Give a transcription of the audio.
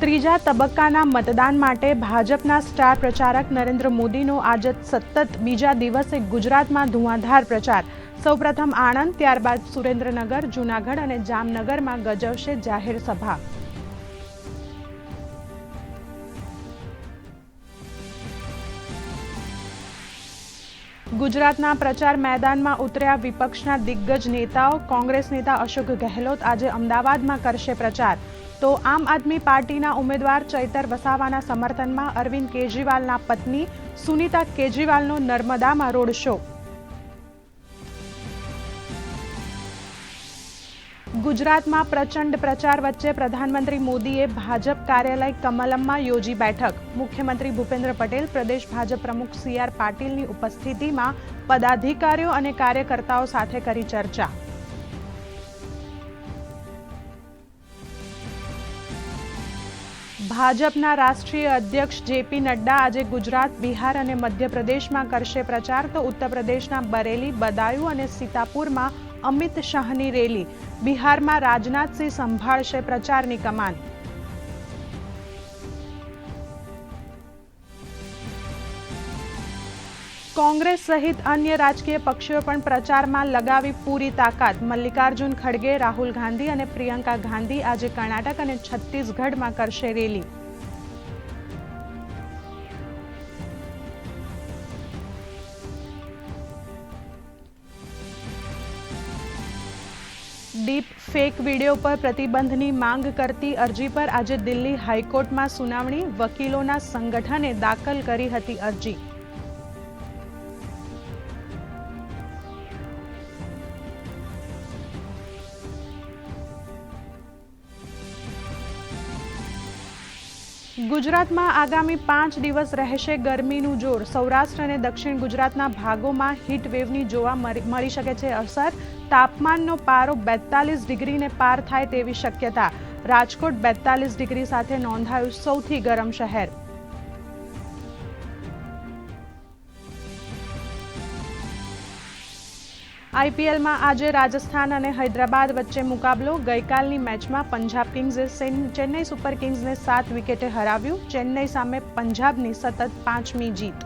ત્રીજા તબક્કાના મતદાન માટે ભાજપના સ્ટાર પ્રચારક નરેન્દ્ર મોદીનો આજે સતત બીજા દિવસે ગુજરાતમાં ધુઆંધાર પ્રચાર. સૌપ્રથમ આણંદ, ત્યારબાદ સુરેન્દ્રનગર, જૂનાગઢ અને જામનગરમાં ગજવશે જાહેર સભા. ગુજરાતના પ્રચાર મેદાનમાં ઉતર્યા વિપક્ષના દિગ્ગજ નેતાઓ, કોંગ્રેસ નેતા અશોક ગહેલોત આજે અમદાવાદમાં કરશે પ્રચાર. તો આમ આદમી પાર્ટીના ઉમેદવાર ચૈતર વસાવાના સમર્થનમાં અરવિંદ કેજરીવાલના પત્ની સુનીતા કેજરીવાલનો નર્મદામાં રોડ શો. ગુજરાતમાં પ્રચંડ પ્રચાર વચ્ચે પ્રધાનમંત્રી મોદીએ ભાજપ કાર્યાલય કમલમમાં યોજી બેઠક. મુખ્યમંત્રી ભૂપેન્દ્ર પટેલ, પ્રદેશ ભાજપ પ્રમુખ સી આર પાટીલની ઉપસ્થિતિમાં પદાધિકારીઓ અને કાર્યકર્તાઓ સાથે કરી ચર્ચા. ભાજપના રાષ્ટ્રીય અધ્યક્ષ જેપી નડ્ડા આજે ગુજરાત, બિહાર અને મધ્યપ્રદેશમાં કરશે પ્રચાર. તો ઉત્તર પ્રદેશના બરેલી, બદાયુ અને સીતાપુરમાં અમિત શાહની રેલી બિહારમાં રાજનાથસિંહ સંભાળશે પ્રચારની કમાન. કોંગ્રેસ સહિત અન્ય રાજકીય પક્ષોએ પણ પ્રચારમાં લગાવી પૂરી તાકાત. મલ્લિકાર્જુન ખડગે, રાહુલ ગાંધી અને પ્રિયંકા ગાંધી આજે કર્ણાટક અને છત્તીસગઢમાં કરશે રેલી. ડીપ ફેક વીડિયો પર પ્રતિબંધની માંગ કરતી અરજી પર આજે દિલ્હી હાઈકોર્ટમાં સુનાવણી વકીલોના સંગઠને દાખલ કરી હતી અરજી. ગુજરાતમાં આગામી પાંચ દિવસ રહેશે ગરમીનું જોર. સૌરાષ્ટ્ર અને દક્ષિણ ગુજરાતના ભાગોમાં વેવની જોવા મળી શકે છે અસર. તાપમાનનો પારો બેતાલીસ ડિગ્રીને પાર થાય તેવી શક્યતા. રાજકોટ બેતાલીસ ડિગ્રી સાથે નોંધાયું સૌથી ગરમ શહેર. આઈપીએલમાં આજે રાજસ્થાન અને હૈદરાબાદ વચ્ચે મુકાબલો. ગઈકાલની મેચમાં પંજાબ કિંગ્સે ચેન્નઈ સુપર કિંગ્સને સાત વિકેટે હરાવ્યું. ચેન્નઈ સામે પંજાબની સતત પાંચમી જીત.